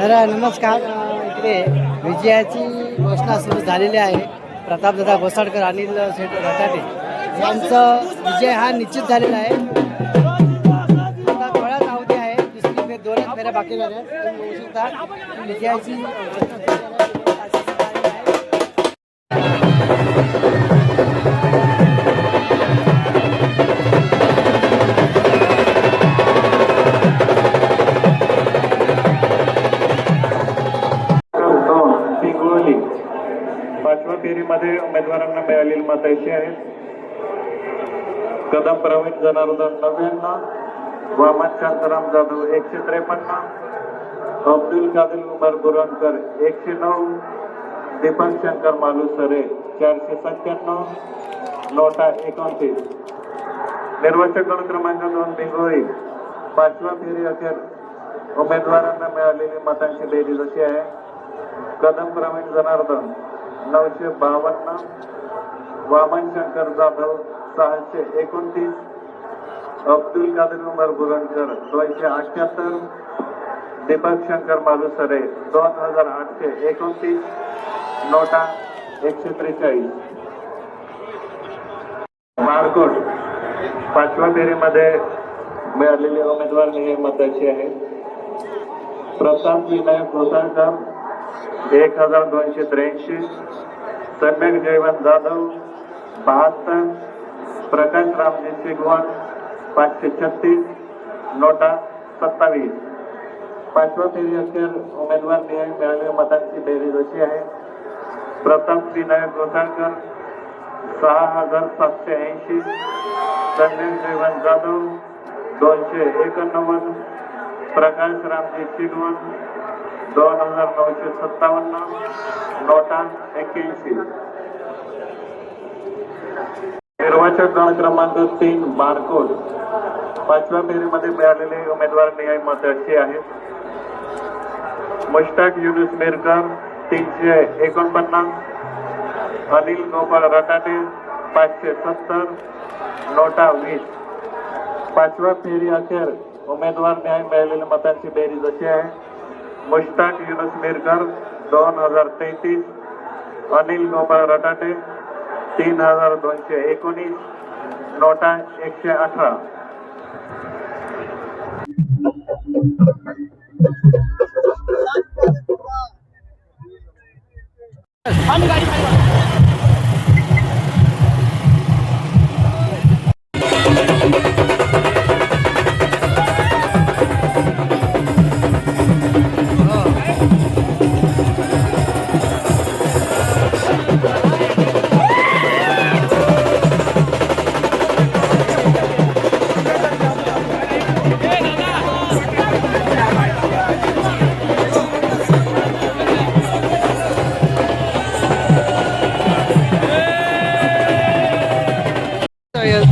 तर नमस्कार. इकडे विजयाची घोषणा सुरू झालेली आहे. प्रतापदादा घोसाडकर अनिल शेठ घटाटे यांचं विजय हा निश्चित झालेला आहे. आता थोड्याच अवधी आहे. दुसरी फे दोनच फेऱ्या बाकी झाल्या. तुम्ही बघू शकता विजयाची घोषणा पाचव्या फेरीमध्ये उमेदवारांना मिळालेली मत अशी आहेत. कदम प्रवीण जनार्दन नव्याण्णव वामन शांताराम जाधव एकशे त्रेपन्न अब्दुल कादिल उमर गुरणकर एकशे नऊ दीपक शंकर मालुसरे चारशे सत्त्याण्णव नोटा एकोणतीस. निर्वाचक गण क्रमांक दोन पिंगोळी पाचव्या फेरी अखेर उमेदवारांना मिळालेली मतांची बेरीज अशी आहे. कदम प्रवीण जनार्दन नऊशे बावन्न वामन शंकर जाधव सहाशे एकोणतीस अब्दुल कादर उमर गुरणकर दोनशे अठ्याहत्तर दीपक शंकर मालुसरे दोन हजार आठशे एकोणतीस नोटा एकशे त्रेचाळीस. मारकोट पाचव्या फेरीमध्ये मिळालेले उमेदवार हे मताचे आहे प्रताप विनायक घोसाळकर एक हजार दोनशे त्र्याऐंशी सम्यक जयवंत जाधव बहात्तर प्रकाश रामजी शिगवण पाचशे छत्तीस नोटा सत्तावीस. पाचव्या फेरी अखेर उमेदवार निहाय मिळालेल्या मतांची बेरीज अशी आहे. प्रताप विनायक गोसाळकर सहा हजार सातशे ऐंशी. सम्यक जयवंत जाधव दोनशे एकोणनव्वद. प्रकाश रामजी शिगवण दोन हजार नऊशे सत्तावन्न. नोटा एक्क्याऐंशी निर्वाचक गण क्रमांक तीन बारकोड. पाचव्या फेरीमध्ये मिळालेले उमेदवार निहाय मत असे आहेत. मुश्ताक युनुस मिरकर तीनशे एकोणपन्नास. अनिल गोपाळ रटाटे पाचशे सत्तर. नोटा वीस. पाचव्या फेरी अखेर उमेदवार न्याय मिळालेल्या मतांची बेरीज अशी आहे. मुश्ताक युनुस मिरकर दोन हजार तेहतीस अनिल गोपाळ रटाटे तीन हजार दोनशे एकोणीस नोटा एकशे अठरा.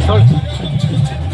गणपती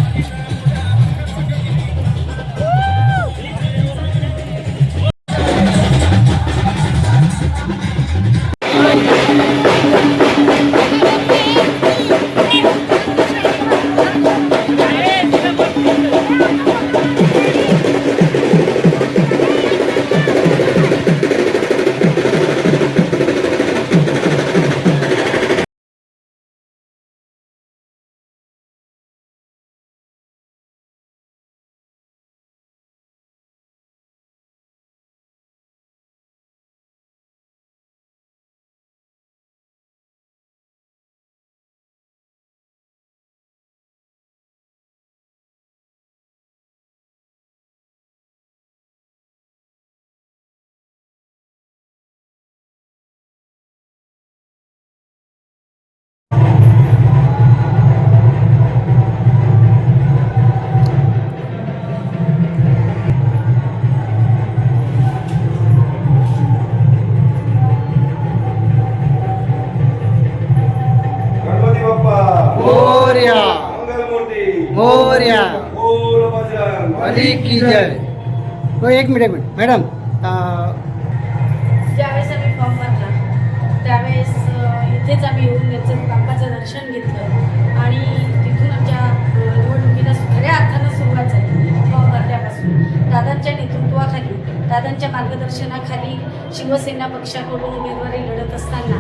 मोर्या हरी की जय। हो एक मिनिट एक मिनिट। मॅडम ज्यावेळेस आम्ही फॉर्म भरला त्यावेळेस इथेच आम्ही येऊन त्यांचं बाप्पाचं दर्शन घेतलं आणि तिथून आमच्या निवडणुकीला खऱ्या अर्थानं सुरुवात झाली फॉर्म भरल्यापासून. दादांच्या नेतृत्वाखाली दादांच्या मार्गदर्शनाखाली शिवसेना पक्षाकडून उमेदवारी लढत असताना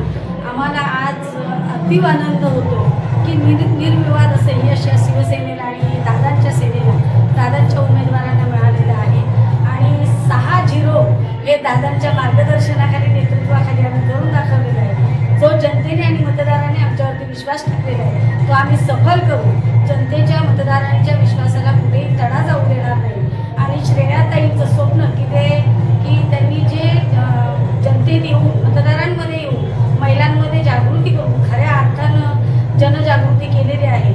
आम्हाला आज अतिव आनंद होतो की निर निर्विवाद असं यश या शिवसेनेला आणि दादांच्या दादांच्या उमेदवारांना मिळालेलं आहे. आणि सहा झिरो हे दादांच्या मार्गदर्शनाखाली नेतृत्वाखाली आम्ही करून दाखवलेलं आहे. जो जनतेने आणि मतदारांनी आमच्यावरती विश्वास टाकलेला आहे तो आम्ही सफल करू. जनतेच्या मतदारांच्या विश्वासाला कुठेही तडा जाऊ देणार नाही. आणि श्रेयाताईंचं स्वप्न की ते की त्यांनी जे जनतेत येऊन मतदारांमध्ये येऊन महिलांमध्ये जागृती करून खऱ्या अर्थानं जनजागृती केलेली आहे.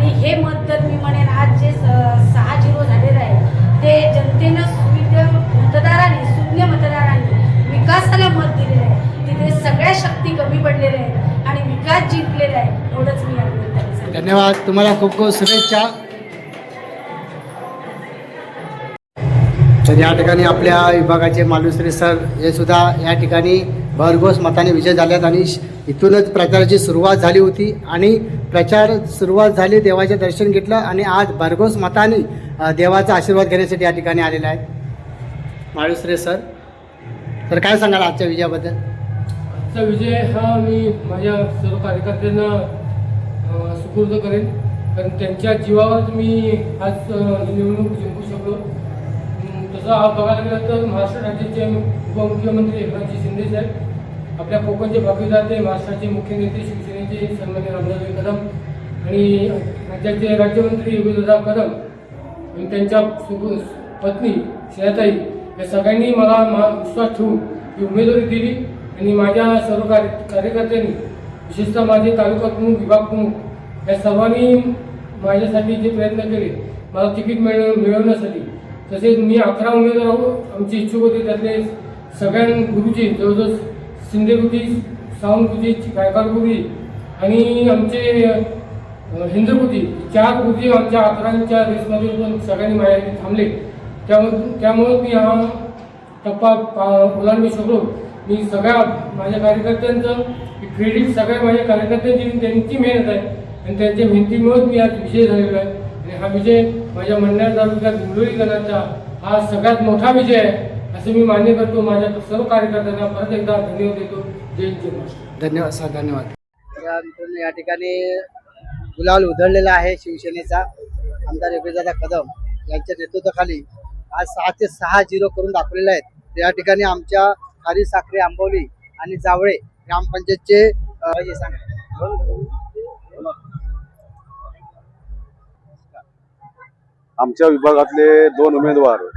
आणि हे मत तर मी म्हणेन आज जे स- सहा झिरो झालेलं आहे ते जनतेनं सुविध मतदारांनी शून्य मतदारांनी विकासाला मत दिलेलं आहे. तिथे सगळ्या शक्ती कमी पडलेल्या आहेत आणि विकास जिंकलेला आहे एवढंच मी धन्यवाद. तुम्हाला खूप खूप शुभेच्छा. तर या ठिकाणी आपल्या विभागाचे मालुसरे सर हे सुद्धा या ठिकाणी भरघोस मताने विजय झाल्यात आणि इथूनच प्रचाराची सुरुवात झाली होती आणि प्रचार सुरुवात झाली देवाचे दर्शन घेतलं आणि आज भरघोस मताने देवाचा आशीर्वाद घेण्यासाठी या ठिकाणी आलेला आहे. माळुसरे सर तर काय सांगाल आजच्या विजयाबद्दल? आजचा विजय हा मी माझ्या सर्व कार्यकर्त्यांना सुपूर्द करेन. कारण त्यांच्या जीवावरच मी आज निवडणूक जिंकू शकलो. तसं बघायला गेलं तर महाराष्ट्र राज्याचे उपमुख्यमंत्री एकनाथजी शिंदे साहेब आपल्या कोकणचे भागीदार ते महाराष्ट्राचे मुख्य नेते शिवसेनेचे सन्मान्य रामदासजी कदम आणि राज्याचे राज्यमंत्री योगीदादा कदम आणि त्यांच्या सु- पत्नी श्रेयाताई या सगळ्यांनी मला मा विश्वास ठेवून ही उमेदवारी दिली आणि माझ्या सर्व कार्य कार्यकर्त्यांनी विशेषतः माझे तालुका प्रमुख विभाग प्रमुख या सर्वांनी माझ्यासाठी जे प्रयत्न केले मला तिकीट मिळव मिळवण्यासाठी. तसेच मी अकरा उमेदवार आहोत आमचे इच्छुक होते त्यातले सगळ्यां गुरुजी जवळजवळ शिंदे गुरुजी सावंत आणि आमचे अ, चार गुरुजी आमच्या अकरांच्या रेसमध्ये पण सगळ्यांनी माझ्याकडे थांबले. त्यामुळे त्यामुळं मी हा टप्पा पा ओलांडू शकलो. मी सगळ्या माझ्या कार्यकर्त्यांचं क्रेडिट सगळ्या माझ्या कार्यकर्त्यांची त्यांची मेहनत आहे. आणि त्यांच्या मेहनतीमुळेच मी आज विजय झालेलो आहे. आणि हा विजय माझ्या मंडळ तालुक्यात हिंगोली गणाचा हा सगळ्यात मोठा विजय आहे. असं मी मान्य करतो माझ्या सर्व कार्यकर्त्यांना परत एकदा धन्यवाद देतो. जय हिंद, जय धन्यवाद सर धन्यवाद. या मित्रांनो, या ठिकाणी गुलाल उधळलेला आहे शिवसेनेचा. आमदार योगेशदादा कदम यांच्या नेतृत्वाखाली आज सहा ते सहा झिरो करून दाखवलेले आहेत. या ठिकाणी आमच्या खारी साखरे आंबवली आणि जावळे ग्रामपंचायतचे हे. आमच्या विभागातले दोन उमेदवार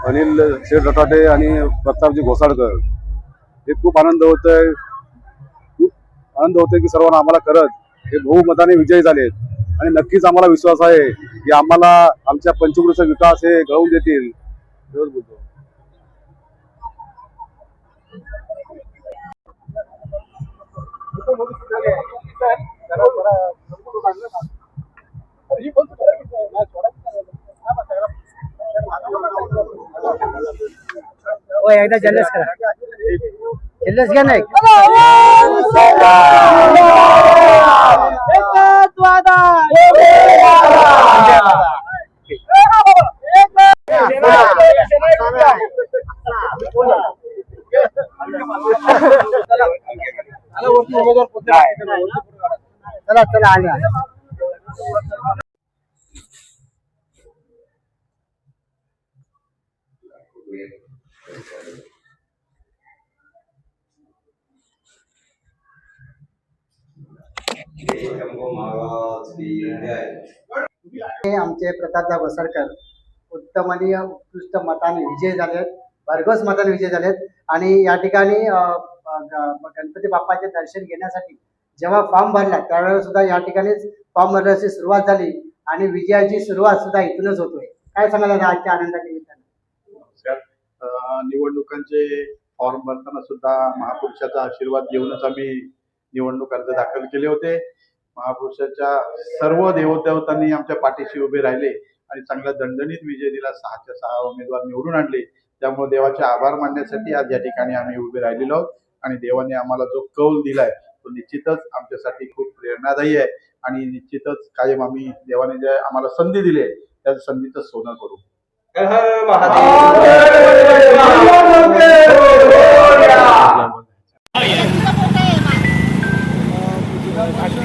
अनिल शेठ रटाटे आणि प्रतापजी घोसाळकर हे खूप आनंद होत आहे खूप आनंद होतोय की सर्वांना आम्हाला करत हे बहुमताने विजयी झालेत आणि नक्कीच आम्हाला विश्वास आहे की आम्हाला आमच्या पंचकृतीचा विकास हे घडवून देतील बोलतो हो एकदा जल्लस करा. जल्लस घ्या नाही चला चला आले. हे आमचे प्रतापदा घोसाळकर उत्तम आणि उत्कृष्ट मताने विजय झालेत भरघोस मताने विजय झालेत. आणि या ठिकाणी गणपती बाप्पाचे दर्शन घेण्यासाठी जेव्हा फॉर्म भरला त्यावेळेस सुद्धा या ठिकाणीच फॉर्म भरण्याची सुरुवात झाली आणि विजयाची सुरुवात सुद्धा इथूनच होतोय. काय सांगायला आजच्या आनंदाच्या निमित्ताने? निवडणुकांचे फॉर्म भरताना सुद्धा महापुरुषाचा आशीर्वाद घेऊनच आम्ही निवडणूक अर्ज दाखल केले होते. महापुरुषाच्या सर्व देवदेवतांनी आमच्या पाठीशी उभे राहिले आणि चांगला दणदणीत विजय दिला. सहाच्या सहा उमेदवार निवडून आणले. त्यामुळे देवाचे आभार मानण्यासाठी आज या ठिकाणी आम्ही उभे राहिलेलो आहोत. आणि देवाने आम्हाला जो कौल दिलाय तो निश्चितच आमच्यासाठी खूप प्रेरणादायी आहे. आणि निश्चितच कायम आम्ही देवाने जे आम्हाला संधी दिली आहे त्या संधीचं सोनं करू.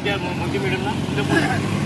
सध्या मोठी मॅडम ना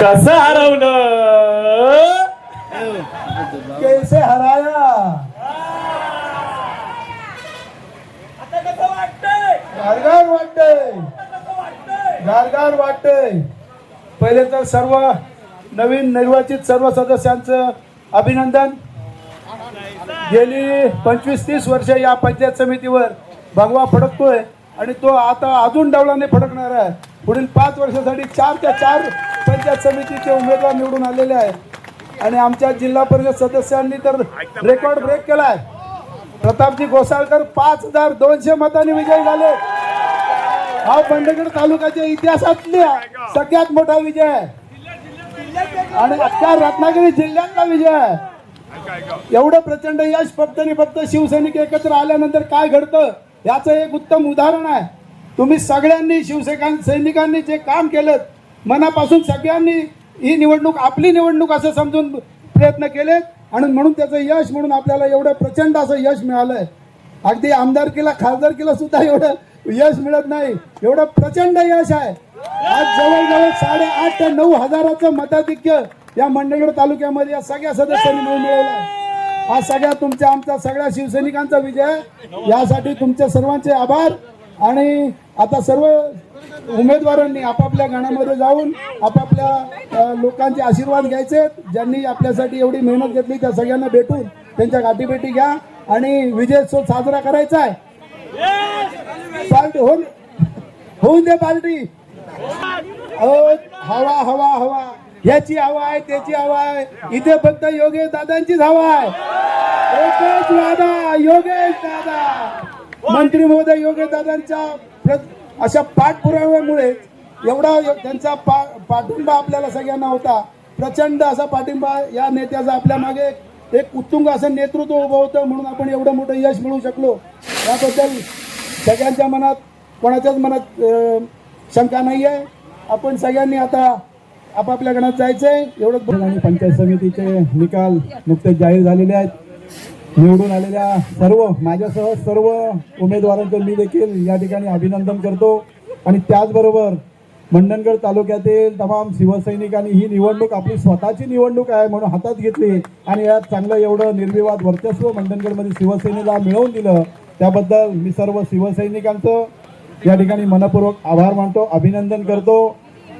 कसं हरवलं? कैसे हराया? गारगार वाटतंय. गारगार वाटतंय. पहिले तर सर्व नवीन निर्वाचित सर्व सदस्यांचं अभिनंदन. गेली पंचवीस तीस वर्ष या पंचायत समितीवर भगवा फडकतोय आणि तो आता अजून डवलाने फडकणार आहे. पुढील पाच वर्षासाठी चार त्या चार पंचायत समितीचे उमेदवार निवडून आलेले आहेत. आणि आमच्या जिल्हा परिषद सदस्यांनी तर रेकॉर्ड ब्रेक केला आहे प्रतापजी घोसाळकर पाच हजार दोनशे मतांनी विजयी झाले. हा बंडगड तालुक्याच्या इतिहासातल्या सगळ्यात मोठा विजय आहे. आणि अख्ख्या रत्नागिरी जिल्ह्यातला विजय आहे. एवढं प्रचंड यश फक्त आणि फक्त शिवसैनिक एकत्र आल्यानंतर काय घडतं याचं एक उत्तम उदाहरण आहे. तुम्ही सगळ्यांनी शिवसैनिकां सैनिकांनी जे काम केलं मनापासून सगळ्यांनी ही निवडणूक आपली निवडणूक असं समजून प्रयत्न केलेत आणि म्हणून त्याचं यश म्हणून आपल्याला एवढं प्रचंड असं यश मिळालंय. अगदी आमदारकीला खासदारकीला सुद्धा एवढं यश मिळत नाही. एवढं प्रचंड यश आहे. आज जवळजवळ साडेआठ ते नऊ हजाराचं मताधिक्य या मंडळगड तालुक्यामध्ये या सगळ्या सदस्यांनी मिळून मिळवलं आहे. हा सगळ्या तुमच्या आमच्या सगळ्या शिवसैनिकांचा विजय यासाठी तुमचे सर्वांचे आभार. आणि आता सर्व उमेदवारांनी आपापल्या गणामध्ये जाऊन आपापल्या लोकांचे आशीर्वाद घ्यायचे ज्यांनी आपल्यासाठी एवढी मेहनत घेतली त्या सगळ्यांना भेटून त्यांच्या गाठीभेटी घ्या आणि विजयोत्सव साजरा करायचा आहे. पार्टी होऊन होऊन दे पार्टी. हवा हवा हवा. याची हवा आहे त्याची हवा आहे. इथे फक्त योगेश दादांचीच हवा आहे. एकच दादा योगेश दादा. मंत्री महोदय योग्य दादांच्या प्र- अशा पाठपुराव्यामुळे एवढा त्यांचा पा पाठिंबा आपल्याला सगळ्यांना होता. प्रचंड असा पाठिंबा या नेत्याचा आपल्या मागे एक उत्तुंग असं नेतृत्व उभं होतं म्हणून आपण एवढं मोठं यश मिळू शकलो. याबद्दल सगळ्यांच्या मनात कोणाच्याच मनात शंका नाही आहे आपण सगळ्यांनी आता आपापल्या गणात जायचंय. एवढंच आणि पंचायत समितीचे निकाल नुकतेच जाहीर झालेले आहेत. निवडून आलेल्या सर्व माझ्यासह सर्व उमेदवारांचं मी देखील या ठिकाणी अभिनंदन करतो. आणि त्याचबरोबर मंडणगड तालुक्यातील तमाम शिवसैनिकांनी ही निवडणूक आपली स्वतःची निवडणूक आहे म्हणून हातात घेतली आणि यात चांगलं एवढं निर्विवाद वर्चस्व मंडणगडमध्ये शिवसेनेला मिळवून दिलं. त्याबद्दल मी सर्व शिवसैनिकांचं या ठिकाणी मनपूर्वक आभार मानतो अभिनंदन करतो.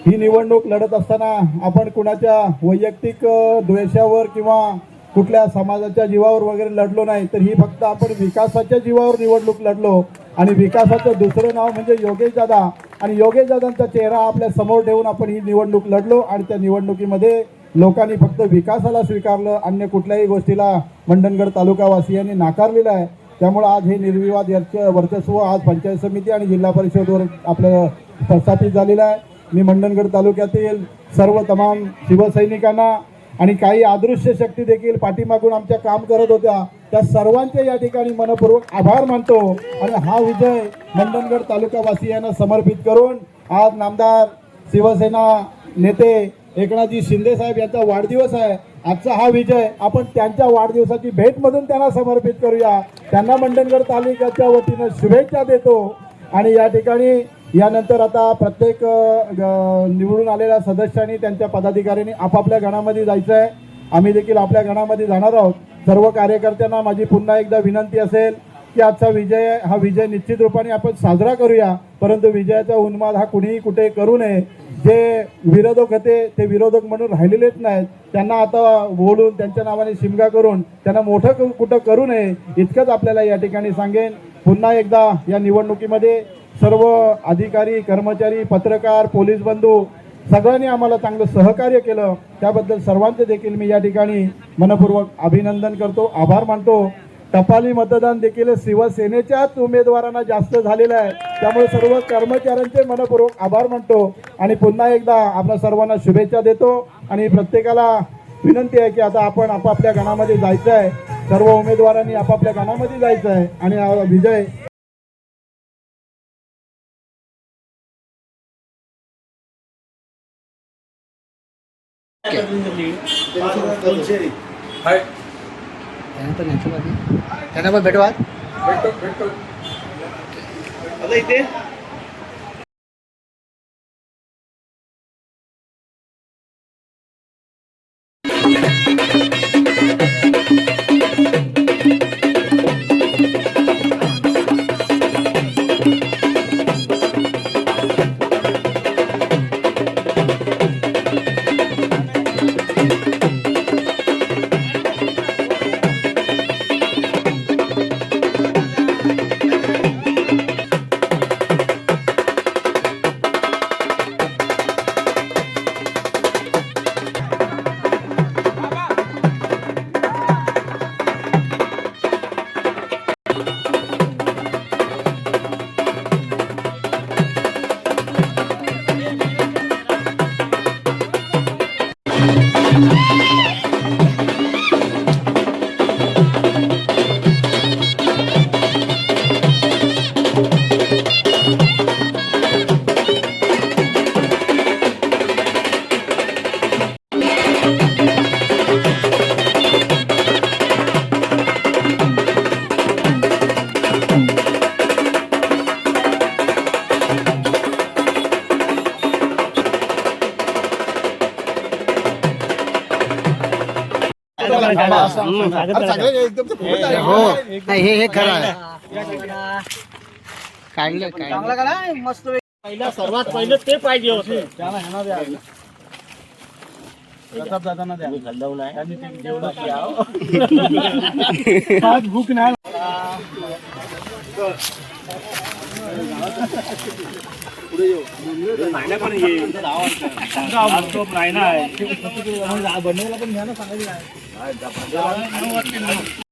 ही निवडणूक लढत असताना आपण कुणाच्या वैयक्तिक द्वेषावर किंवा कुठल्या समाजाच्या जीवावर वगैरे लढलो नाही तर ही फक्त आपण विकासाच्या जीवावर निवडणूक लढलो. आणि विकासाचं दुसरं नाव म्हणजे योगेश दादा. आणि योगेश दादांचा चेहरा आपल्यासमोर ठेवून आपण ही निवडणूक लढलो आणि त्या निवडणुकीमध्ये लोकांनी फक्त विकासाला स्वीकारलं अन्य कुठल्याही गोष्टीला मंडणगड तालुकावासियांनी नाकारलेलं आहे. त्यामुळे आज हे निर्विवाद याचं वर्चस्व आज पंचायत समिती आणि जिल्हा परिषदवर आपलं प्रस्थापित झालेलं आहे. मी मंडणगड तालुक्यातील सर्व तमाम शिवसैनिकांना आणि काही अदृश्य शक्ती देखील पाठीमागून आमच्या काम करत होत्या. त्या सर्वांचे या ठिकाणी मनपूर्वक आभार मानतो आणि हा विजय मंडणगड तालुकावासियांना समर्पित करून आज नामदार शिवसेना नेते एकनाथजी शिंदे साहेब यांचा वाढदिवस आहे. आजचा हा विजय आपण त्यांच्या वाढदिवसाची भेटमधून त्यांना समर्पित करूया. त्यांना मंडणगड तालुक्याच्या वतीनं शुभेच्छा देतो. आणि या ठिकाणी यानंतर आता प्रत्येक ग- निवडून आलेल्या सदस्यांनी त्यांच्या पदाधिकाऱ्यांनी आपापल्या गणामध्ये जायचं आहे आम्ही देखील आपल्या गणामध्ये जाणार आहोत. सर्व कार्यकर्त्यांना माझी पुन्हा एकदा विनंती असेल की आजचा विजय हा विजय निश्चित रूपाने आपण साजरा करूया. परंतु विजयाचा उन्माद हा कुणीही कुठे करू नये. जे विरोधक होते ते विरोधक म्हणून राहिलेलेच नाहीत. त्यांना आता बोलून त्यांच्या नावाने शिमगा करून त्यांना मोठं कुठं करू नये इतकंच आपल्याला या ठिकाणी सांगेन. पुन्हा एकदा या निवडणुकीमध्ये सर्व अधिकारी कर्मचारी पत्रकार पोलीस बंधू सगळ्यांनी आम्हाला चांगलं सहकार्य केलं. त्याबद्दल सर्वांचे देखील मी या ठिकाणी मनपूर्वक अभिनंदन करतो आभार मानतो. टपाली मतदान देखील शिवसेनेच्याच उमेदवारांना जास्त झालेलं आहे. त्यामुळे सर्व कर्मचाऱ्यांचे मनपूर्वक आभार मानतो. आणि पुन्हा एकदा आपल्या सर्वांना शुभेच्छा देतो. आणि प्रत्येकाला विनंती आहे की आता आपण आपापल्या गणामध्ये जायचं आहे सर्व उमेदवारांनी आपापल्या गणामध्ये जायचं आहे आणि विजय त्यांना पण यांच्यामध्ये त्यांना पण भेटवा हो नाही हे हे. खरं आहे काढलं चांगला काढा मस्त सर्वात पहिलं ते पाहिजे होते. भूक नाही. बनवायला पण घ्या ना सांगायचं